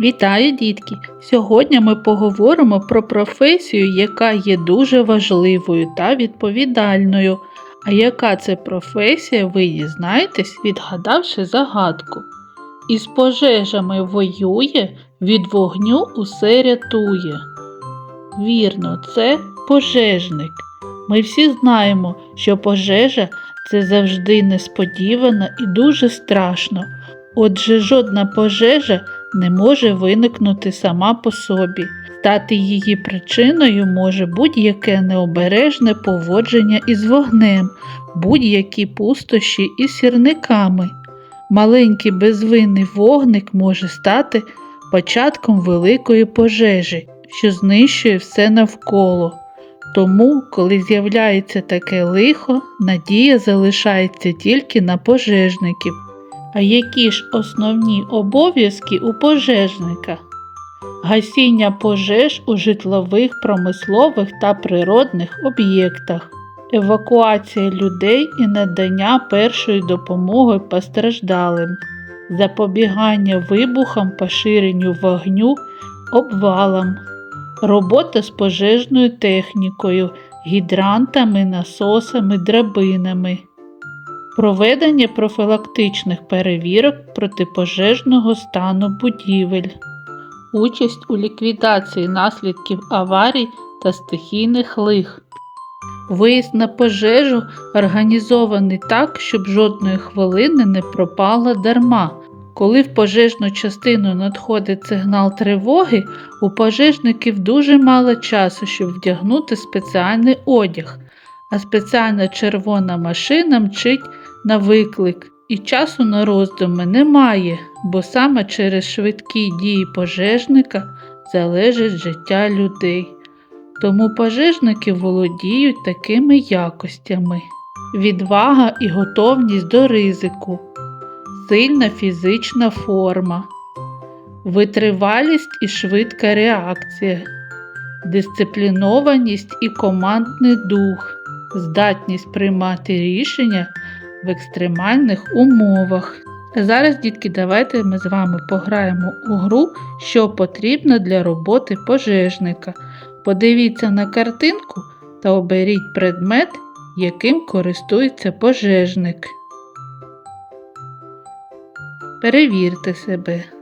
Вітаю, дітки! Сьогодні ми поговоримо про професію, яка є дуже важливою та відповідальною. А яка це професія, ви дізнаєтесь, відгадавши загадку. Із пожежами воює, від вогню усе рятує. Вірно, це пожежник. Ми всі знаємо, що пожежа це завжди несподівано і дуже страшно. Отже, жодна пожежа не може виникнути сама по собі. Стати її причиною може будь-яке необережне поводження із вогнем, будь-які пустощі із сірниками. Маленький безвинний вогник може стати початком великої пожежі, що знищує все навколо. Тому, коли з'являється таке лихо, надія залишається тільки на пожежників. А які ж основні обов'язки у пожежника? Гасіння пожеж у житлових, промислових та природних об'єктах, евакуація людей і надання першої допомоги постраждалим, запобігання вибухам, поширенню вогню, обвалам, робота з пожежною технікою, гідрантами, насосами, драбинами. Проведення профілактичних перевірок протипожежного стану будівель, участь у ліквідації наслідків аварій та стихійних лих, виїзд на пожежу організований так, щоб жодної хвилини не пропала дарма. Коли в пожежну частину надходить сигнал тривоги, у пожежників дуже мало часу, щоб вдягнути спеціальний одяг, а спеціальна червона машина мчить на виклик, і часу на роздуми немає, бо саме через швидкі дії пожежника залежить життя людей. Тому пожежники володіють такими якостями: відвага і готовність до ризику, сильна фізична форма, витривалість і швидка реакція, дисциплінованість і командний дух, здатність приймати рішення в екстремальних умовах. Зараз, дітки, давайте ми з вами пограємо у гру, що потрібно для роботи пожежника. Подивіться на картинку та оберіть предмет, яким користується пожежник. Перевірте себе.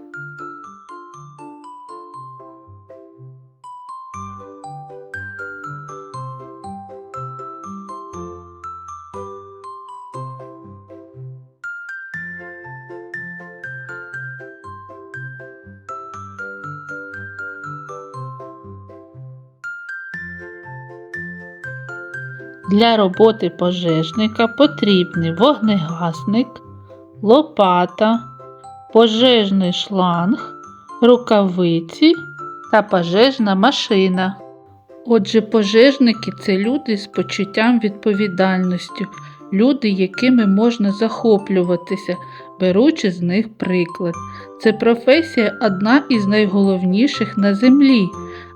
Для роботи пожежника потрібний вогнегасник, лопата, пожежний шланг, рукавиці та пожежна машина. Отже, пожежники це люди з почуттям відповідальності, люди, якими можна захоплюватися, беручи з них приклад. Це професія одна із найголовніших на землі.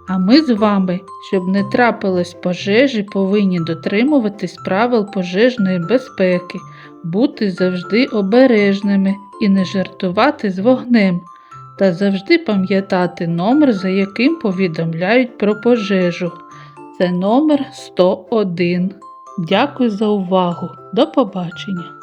А ми з вами, щоб не трапилось пожежі, повинні дотримуватись правил пожежної безпеки, бути завжди обережними і не жартувати з вогнем, та завжди пам'ятати номер, за яким повідомляють про пожежу. Це номер 101. Дякую за увагу. До побачення!